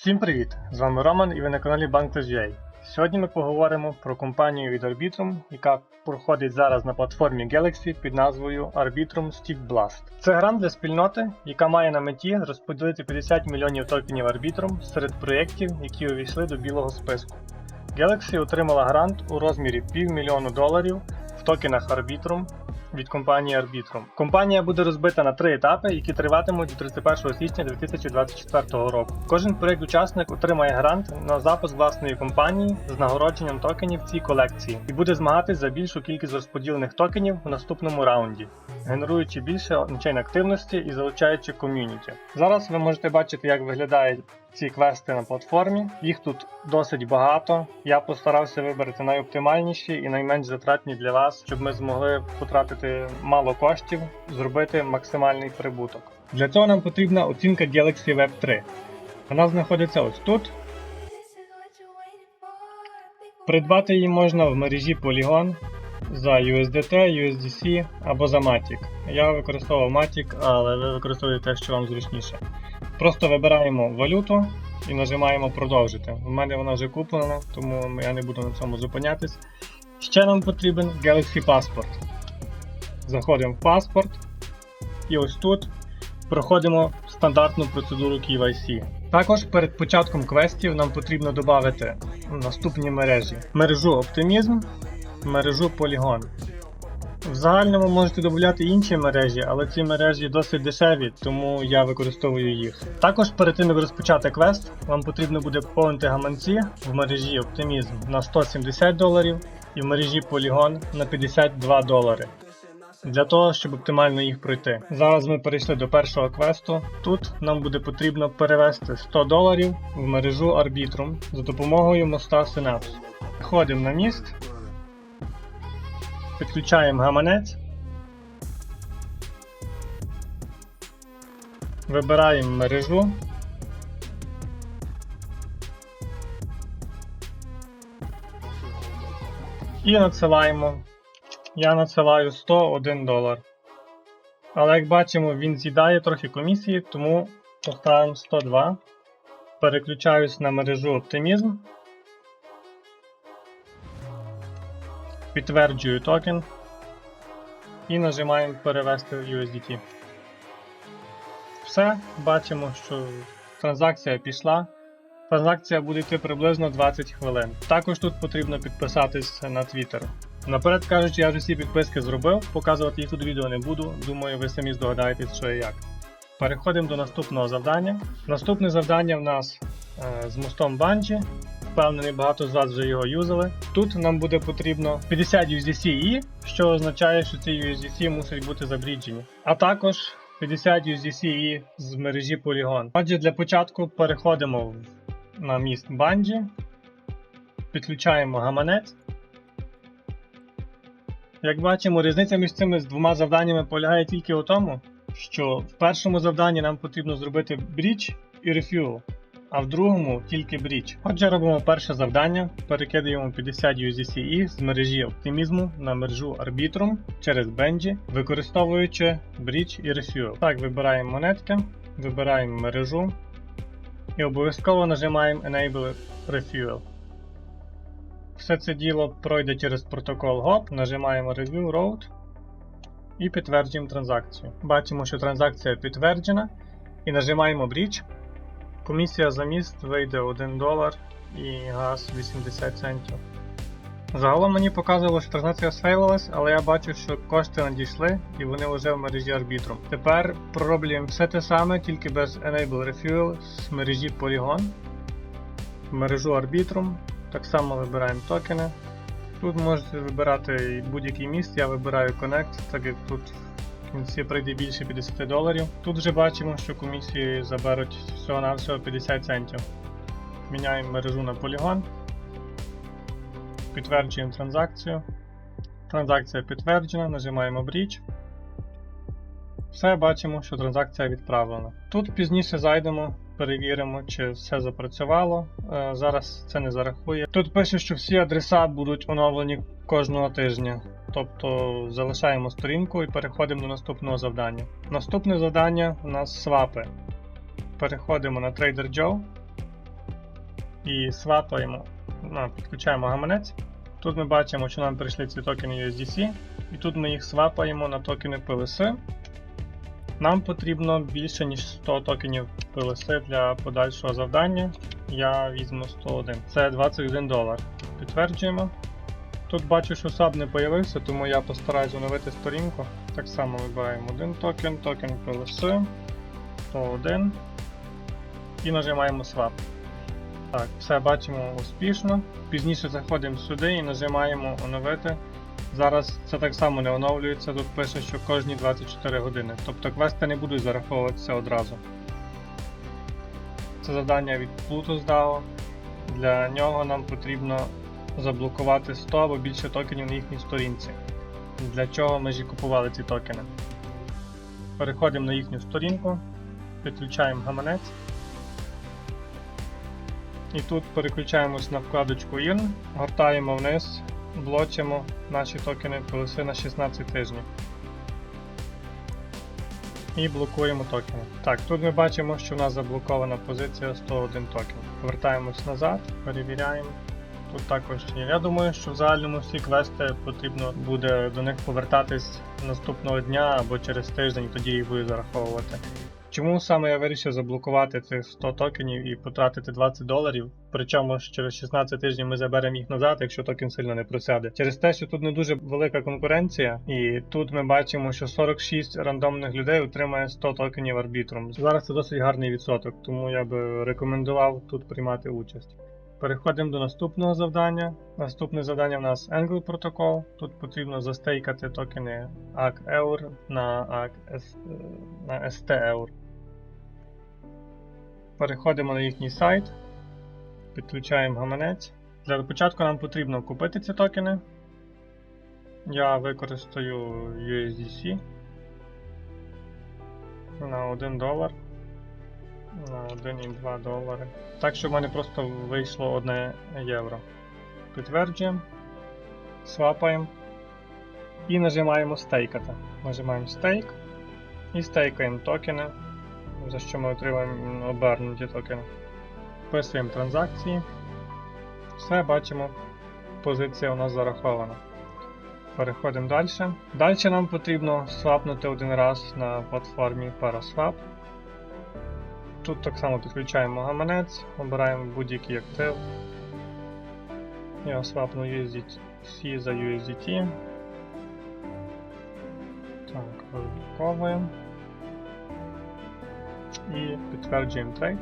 Всім привіт! З вами Роман і ви на каналі Bank.ua. Сьогодні ми поговоримо про компанію від Arbitrum, яка проходить зараз на платформі Galaxy під назвою Arbitrum Stick Blast. Це грант для спільноти, яка має на меті розподілити 50 мільйонів токенів Arbitrum серед проєктів, які увійшли до білого списку. Galaxy отримала грант у розмірі півмільйону доларів в токенах Arbitrum від компанії Arbitrum. Компанія буде розбита на три етапи, які триватимуть до 31 січня 2024 року. Кожен проєкт-учасник отримає грант на запуск власної компанії з нагородженням токенів цій колекції і буде змагатись за більшу кількість розподілених токенів в наступному раунді, генеруючи більше ончейн активності і залучаючи ком'юніті. Зараз ви можете бачити, як виглядають ці квести на платформі. Їх тут досить багато. Я постарався вибрати найоптимальніші і найменш затратні для вас, щоб ми змогли потратити мало коштів, зробити максимальний прибуток. Для цього нам потрібна оцінка Galaxy Web 3. Вона знаходиться ось тут. Придбати її можна в мережі Polygon за USDT, USDC або за Matic. Я використовував Matic, але ви використовуєте те, що вам зручніше. Просто вибираємо валюту і нажимаємо продовжити. У мене вона вже куплена, тому я не буду на цьому зупинятись. Ще нам потрібен Galaxy Passport. Заходимо в паспорт і ось тут проходимо стандартну процедуру KYC. Також перед початком квестів нам потрібно додати наступні мережі: мережу Optimism, мережу Polygon. В загальному можете додати інші мережі, але ці мережі досить дешеві, тому я використовую їх. Також перед тим як розпочати квест, вам потрібно буде поповнити гаманці в мережі Optimism на 170 доларів і в мережі Polygon на 52 долари. Для того, щоб оптимально їх пройти. Зараз ми перейшли до першого квесту. Тут нам буде потрібно перевести 100 доларів в мережу Arbitrum за допомогою моста Synapse. Ходимо на міст, підключаємо гаманець, вибираємо мережу. І надсилаємо. Я надсилаю 101 долар. Але як бачимо, він з'їдає трохи комісії, тому поставимо 102. Переключаюсь на мережу Optimism. Підтверджую токен. І нажимаємо перевести USDT. Все, бачимо, що транзакція пішла. Транзакція буде йти приблизно 20 хвилин. Також тут потрібно підписатись на Twitter. Наперед кажучи, я вже всі підписки зробив, показувати їх тут відео не буду. Думаю, ви самі здогадаєтесь, що і як. Переходимо до наступного завдання. Наступне завдання в нас е, з мостом Банджі. Впевнений, багато з вас вже його юзали. Тут нам буде потрібно 50 USDC E, що означає, що ці USDC мусять бути забріджені. А також 50 USDC E з мережі Polygon. Отже, для початку переходимо на міст Банджі, підключаємо гаманець. Як бачимо, різниця між цими двома завданнями полягає тільки у тому, що в першому завданні нам потрібно зробити брідж і рефюл, а в другому тільки брідж. Отже, робимо перше завдання, перекидаємо 50 USDC з мережі оптимізму на мережу Arbitrum через Benji, використовуючи брідж і рефюл. Так, вибираємо монетки, вибираємо мережу і обов'язково нажимаємо Enable Refuel. Все це діло пройде через протокол GOP, нажимаємо Review Road і підтверджуємо транзакцію. Бачимо, що транзакція підтверджена і нажимаємо Bridge. Комісія за міст вийде 1 долар і газ 80 центів. Загалом мені показувало, що транзакція сфейлилась, але я бачу, що кошти надійшли і вони вже в мережі Arbitrum. Тепер пророблюємо все те саме, тільки без Enable Refuel з мережі Polygon. В мережу Arbitrum. Так само вибираємо токени. Тут можете вибирати будь-який міст, я вибираю Connect, так як тут в кінці прийде більше 50 доларів. Тут вже бачимо, що комісії заберуть всього-навсього 50 центів. Міняємо мережу на полігон, Підтверджуємо транзакцію. Транзакція підтверджена, нажимаємо Bridge. Все бачимо, що транзакція відправлена. Тут пізніше зайдемо, перевіримо, чи все запрацювало. Е, Зараз це не зарахує. Тут пише, що всі адреса будуть оновлені кожного тижня. Тобто залишаємо сторінку і переходимо до наступного завдання. Наступне завдання у нас свапи. Переходимо на Trader Joe. і свапаємо, ну, підключаємо гаманець. Тут ми бачимо, що нам прийшли ці токени USDC, і тут ми їх свапаємо на токени PLS. Нам потрібно більше ніж 100 токенів PLS для подальшого завдання. Я візьму 101. Це 21 долар. Підтверджуємо. Тут бачу, що саб не появився, тому я постараюсь оновити сторінку. Так само вибираємо один токен, токен PLS, 101 і нажимаємо Swap. Так, все бачимо успішно. Пізніше заходимо сюди і нажимаємо оновити. Зараз це так само не оновлюється, тут пише, що кожні 24 години. Тобто квести не будуть зараховуватися одразу. Це завдання від Plutus DAO. Для нього нам потрібно заблокувати 100 або більше токенів на їхній сторінці. Для чого ми ж і купували ці токени. Переходимо на їхню сторінку, підключаємо гаманець. І тут переключаємось на вкладочку IRN, гортаємо вниз, блочимо наші токени полоси на 16 тижнів. І блокуємо токени. Так, тут ми бачимо, що в нас заблокована позиція 101 токен. Повертаємось назад, перевіряємо. Тут також є. Я думаю, що в загальному всі квести потрібно буде до них повертатись наступного дня або через тиждень, тоді їх буде зараховувати. Чому саме я вирішив заблокувати цих 100 токенів і потратити 20 доларів? Причому через 16 тижнів ми заберемо їх назад, якщо токен сильно не просяде. Через те, що тут не дуже велика конкуренція, і тут ми бачимо, що 46 рандомних людей отримає 100 токенів арбітром. Зараз це досить гарний відсоток, тому я би рекомендував тут приймати участь. Переходимо до наступного завдання. Наступне завдання в нас Angle Protocol. Тут потрібно застейкати токени ACK-EUR на ACK на ST-EUR. Переходимо на їхній сайт, підключаємо гаманець. Для початку нам потрібно купити ці токени. Я використаю USDC на 1 долар. На 1,2 долари. Так, щоб в мене просто вийшло 1 євро. Підтверджуємо, свапаємо і нажимаємо стейкати. Нажимаємо стейк і стейкаємо токени, за що ми отримаємо обернуті токени. Вписуємо транзакції. Все, бачимо, позиція у нас зарахована. Переходимо далі. Далі нам потрібно свапнути один раз на платформі Paraswap. Тут так само підключаємо гаманець, обираємо будь-який актив. Я свапну USDC за USDT. Так, розблоковуємо. І підтверджуємо трейд.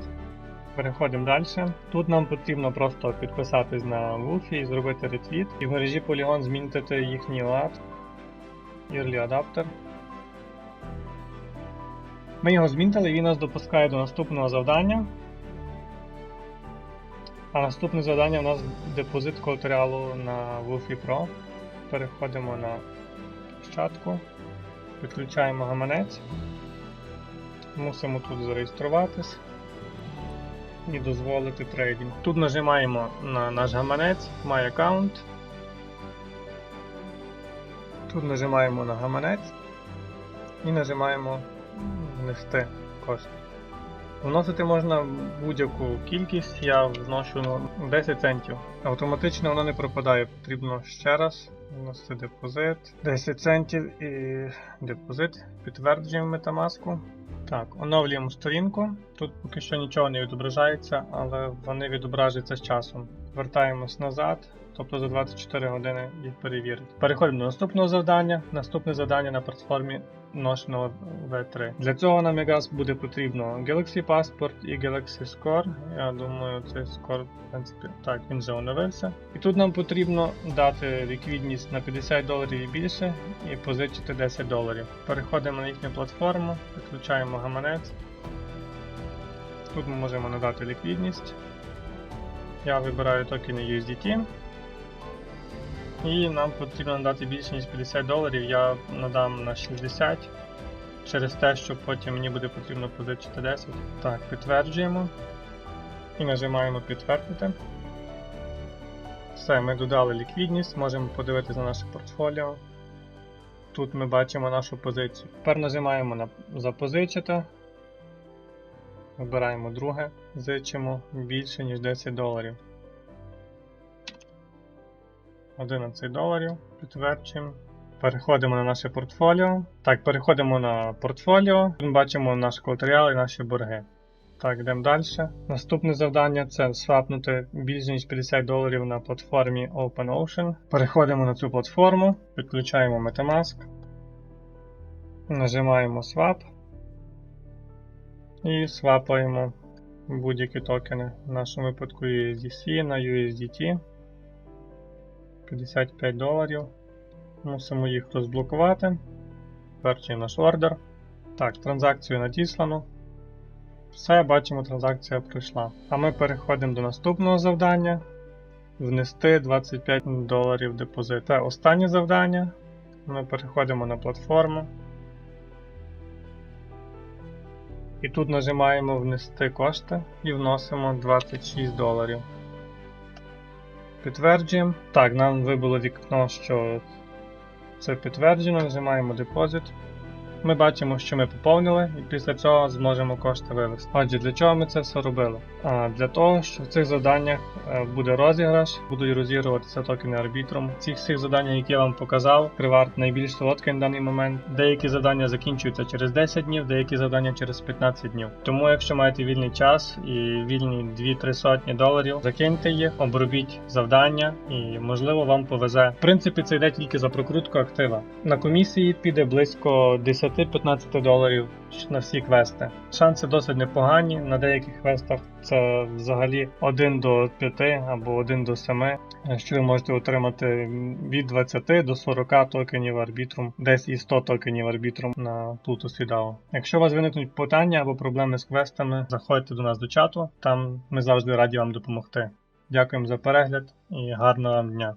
Переходимо далі. Тут нам потрібно просто підписатись на і зробити ретвіт. І в мережі Polygon змінити їхній лад. Early Adapter. Ми його змінили він нас допускає до наступного завдання. А наступне завдання у нас депозит колатеріалу на Wolfie Pro. Переходимо на площадку, підключаємо гаманець. Мусимо тут зареєструватись і дозволити трейдинг. Тут нажимаємо на наш гаманець My Account. Тут нажимаємо на гаманець і нажимаємо внести кошти. Вносити можна будь-яку кількість, я вношу ну, 10 центів. Автоматично воно не пропадає, потрібно ще раз вносити депозит. 10 центів і депозит. Підтверджуємо метамаску. Так, оновлюємо сторінку. Тут поки що нічого не відображається, але вони відображаться з часом. Вертаємось назад, тобто за 24 години їх перевірити. Переходимо до наступного завдання. Наступне завдання на платформі Notional V3. Для цього нам якраз буде потрібно Galaxy Passport і Galaxy Score. Я думаю, цей Score, в принципі, так, він вже оновився. І тут нам потрібно дати ліквідність на 50 доларів і більше і позичити 10 доларів. Переходимо на їхню платформу, підключаємо гаманець. Тут ми можемо надати ліквідність. Я вибираю токени USDT. І нам потрібно надати більше ніж 50 доларів, я надам на 60 через те, що потім мені буде потрібно позичити 10. Так, підтверджуємо. І нажимаємо підтвердити. Все, ми додали ліквідність, можемо подивитися на наше портфоліо. Тут ми бачимо нашу позицію. Тепер нажимаємо на запозичити. Вибираємо друге, зичимо більше, ніж 10 доларів. 11 доларів. Підтверджуємо. Переходимо на наше портфоліо. Так, переходимо на портфоліо. Бачимо наш колатеріал і наші борги. Так, йдемо далі. Наступне завдання це свапнути більш ніж 50 доларів на платформі OpenOcean. Переходимо на цю платформу, підключаємо Metamask, нажимаємо Swap і свапаємо будь-які токени. В нашому випадку USDC на USDT 55 доларів. Мусимо їх розблокувати. Перший наш ордер. Так, транзакцію надіслано. Все, бачимо, транзакція пройшла. А ми переходимо до наступного завдання. Внести 25 доларів депозит. Це останнє завдання. Ми переходимо на платформу. І тут нажимаємо внести кошти і вносимо 26 доларів. Підтверджуємо. Так, нам вибило вікно, що це підтверджено. Нажимаємо депозит. Ми бачимо, що ми поповнили, і після цього зможемо кошти вивести. Отже, для чого ми це все робили? А, Для того, що в цих завданнях е, буде розіграш, будуть розігруватися токени арбітром. Ці всіх завдання, які я вам показав, Приварт найбільш солодкий на даний момент. Деякі завдання закінчуються через 10 днів, деякі завдання через 15 днів. Тому, якщо маєте вільний час і вільні 2-3 сотні доларів, закиньте їх, обробіть завдання і можливо вам повезе. В принципі, це йде тільки за прокрутку актива. На комісії піде близько 10-15 доларів на всі квести. Шанси досить непогані. На деяких квестах це взагалі 1 до 5 або 1 до 7, що ви можете отримати від 20 до 40 токенів арбітрум, десь і 100 токенів арбітрум на Pluto Swidao. Якщо у вас виникнуть питання або проблеми з квестами, заходьте до нас до чату, там ми завжди раді вам допомогти. Дякуємо за перегляд і гарного вам дня!